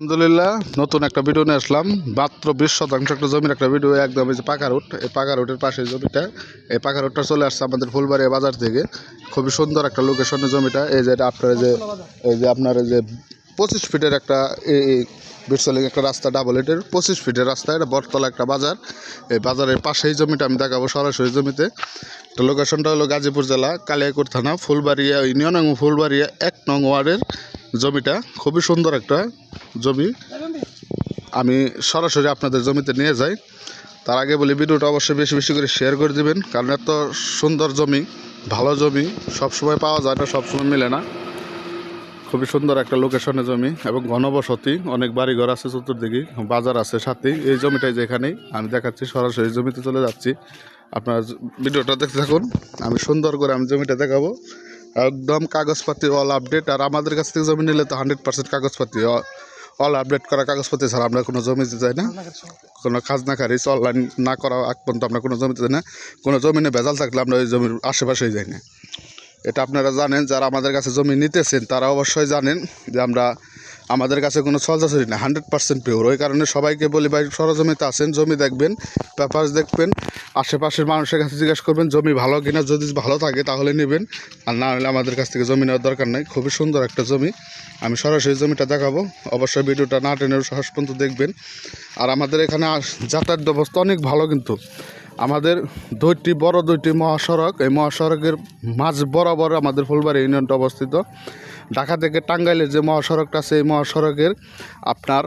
আলহামদুলিল্লাহ, নতুন একটা ভিডিও নিয়ে আসলাম। মাত্র বিশ শতাংশ একটা জমির একটা ভিডিও একদম এই যে পাকা রোড। এই পাকা রোডের পাশে জমিটা, এই পাকা রোডটা চলে আসছে আমাদের ফুলবাড়িয়া বাজার থেকে। খুবই সুন্দর একটা লোকেশনের জমিটা। এই যে আপনার যে, এই যে আপনার যে পঁচিশ ফিটের একটা এই বিটসলিং একটা রাস্তা ডাবল এটের পঁচিশ ফিটের রাস্তা, এটা বটতলা একটা বাজার। এই বাজারের পাশেই জমিটা, আমি দেখাবো সরাসরি জমিতে। তো লোকেশনটা হলো গাজীপুর জেলা, কালিয়াকুর থানা, ফুলবাড়িয়া ইউনিয়ন এবং ফুলবাড়িয়া, এক নং ওয়ার্ডের জমিটা খুবই সুন্দর একটা জমি। আমি সরাসরি আপনাদের জমিতে নিয়ে যাই। তার আগে বলি, ভিডিওটা অবশ্যই বেশি বেশি করে শেয়ার করে দিবেন, কারণ এত সুন্দর জমি, ভালো জমি, সবসময় পাওয়া যায় না, সবসময় মিলে না। খুবই সুন্দর একটা লোকেশনে জমি, এবং ঘনবসতি, অনেক বাড়িঘর আছে চতুর্দিকে, বাজার আছে সাথেই এই জমিটাই যেখানেই আমি দেখাচ্ছি, সরাসরি জমিতে চলে যাচ্ছি। আপনার ভিডিওটা দেখতে থাকুন, আমি সুন্দর করে আমি জমিটা দেখাবো। একদম কাগজপাতি অল আপডেট আর আমাদের কাছ থেকে জমি নিলে তো হান্ড্রেড পার্সেন্ট কাগজপাতি অল আপডেট করা কাগজপাতি ছাড়া আমরা কোনো জমিতে যাই না। কোনো খাজনা খারিজ অনলাইন না করা আগ পর্যন্ত আমরা কোনো জমিতে যাই না। কোনো জমিনে ভেজাল থাকলে আমরা ওই জমির আশেপাশেই যাই না। এটা আপনারা জানেন যারা আমাদের কাছে জমি নিতেছেন তারা অবশ্যই জানেন যে আমরা আমাদের কাছে কোনো ছলচাচুরি না, হান্ড্রেড পার্সেন্ট পিওর ওই কারণে সবাইকে বলি ভাই, সরজমিতে আসেন, জমি দেখবেন, পেপার্স দেখবেন, আশেপাশের মানুষের কাছে জিজ্ঞেস করবেন, জমি ভালো কিনা, যদি ভালো থাকে তাহলে নেবেন। আর না হলে আমাদের কাছ থেকে জমি নেওয়ার দরকার নেই, খুবই সুন্দর একটা জমি। আমি সরাসরি জমিটা দেখাবো, অবশ্যই ভিডিওটা না টেনে শেষ পর্যন্ত দেখবেন। আর আমাদের এখানে যাতায়াত ব্যবস্থা অনেক ভালো কিন্তু। আমাদের দুইটি বড় দুইটি মহাসড়ক। এই মহাসড়কের মাঝ বরাবর আমাদের ফুলবাড়ি ইউনিয়নটা অবস্থিত। ঢাকা থেকে টাঙ্গাইলের যে মহাসড়কটা আছে, এই মহাসড়কের আপনার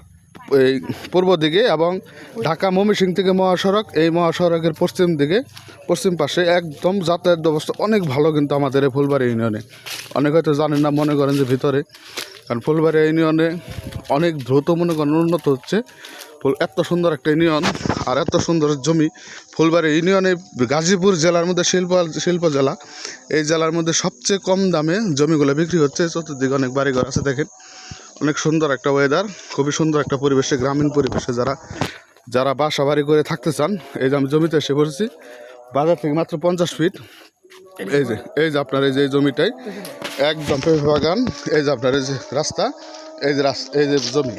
এই পূর্ব দিকে এবং ঢাকা ময়মনসিং থেকে মহাসড়ক, এই মহাসড়কের পশ্চিম দিকে, পশ্চিম পাশে একদম যাতায়াত ব্যবস্থা অনেক ভালো কিন্তু আমাদের এই ফুলবাড়ি ইউনিয়নে। অনেক হয়তো জানেন না, মনে করেন যে ভিতরে। কারণ ফুলবাড়ি ইউনিয়নে অনেক দ্রুত মনে করেন উন্নত হচ্ছে। ফুল, এত সুন্দর একটা ইউনিয়ন আর এত সুন্দর জমি। ফুলবাড়ি ইউনিয়নে গাজীপুর জেলার মধ্যে শিল্প শিল্প জেলা। এই জেলার মধ্যে সবচেয়ে কম দামে জমিগুলো বিক্রি হচ্ছে। চতুর্দিকে অনেক বাড়িঘর আছে, দেখেন। অনেক সুন্দর একটা ওয়েদার খুবই সুন্দর একটা পরিবেশে, গ্রামীণ পরিবেশে যারা যারা বাসা বাড়ি করে থাকতে চান, এই যে আমি জমিতে এসে পড়েছি বাজার থেকে মাত্র পঞ্চাশ ফিট এই যে এই যে আপনার এই যে জমিটাই, একদম বাগান, এই যে আপনার এই যে রাস্তা এই যে রাস্তা এই যে জমি।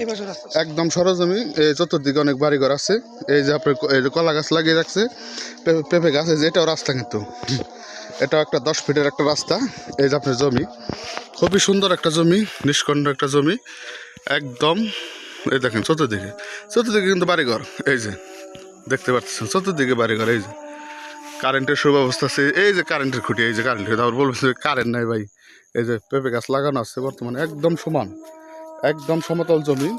একদম সরজমি এই চতুর্দিকে অনেক বাড়িঘর আছে। এই যে আপনার এই যে কলা গাছ লাগিয়ে রাখছে পেঁপে- গাছ এই যে এটাও রাস্তা কিন্তু। এটাও একটা দশ ফিটের একটা রাস্তা এই যে আপনার জমি। খুবই সুন্দর একটা জমি নিষ্কণ্ড একটা জমি। একদম এই দেখেন চতুর্দিকে। চতুর্দিকে কিন্তু বাড়িঘর এই যে দেখতে পাচ্ছেন চতুর্দিকে বাড়িঘর এই যে। কারেন্টের সুব্যবস্থা আছে এই যে কারেন্টের খুঁটি এই যে কারেন্ট তারপর বলবেন কারেন্ট নাই ভাই। এই যে পেঁপে গাছ লাগানো আছে বর্তমানে একদম সমান। একদম সমতল জমি।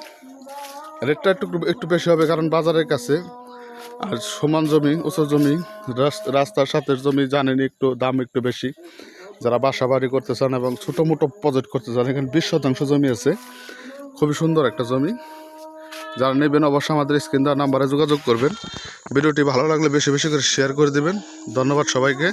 রেটটা একটু একটু বেশি হবে কারণ বাজারের কাছে আর সমান জমি, উঁচু জমি রাস- রাস্তার সাথে জমি জানেনি একটু দাম একটু বেশি। যারা বাসা বাড়ি করতে চান এবং ছোটো মোটো প্রজেক্ট করতে চান, এখানে বিশ শতাংশ জমি আছে। খুবই সুন্দর একটা জমি। যারা নেবেন অবশ্যই আমাদের স্ক্রিন দেওয়ার নাম্বারে যোগাযোগ করবেন। ভিডিওটি ভালো লাগলে বেশি বেশি করে শেয়ার করে দেবেন। ধন্যবাদ সবাইকে।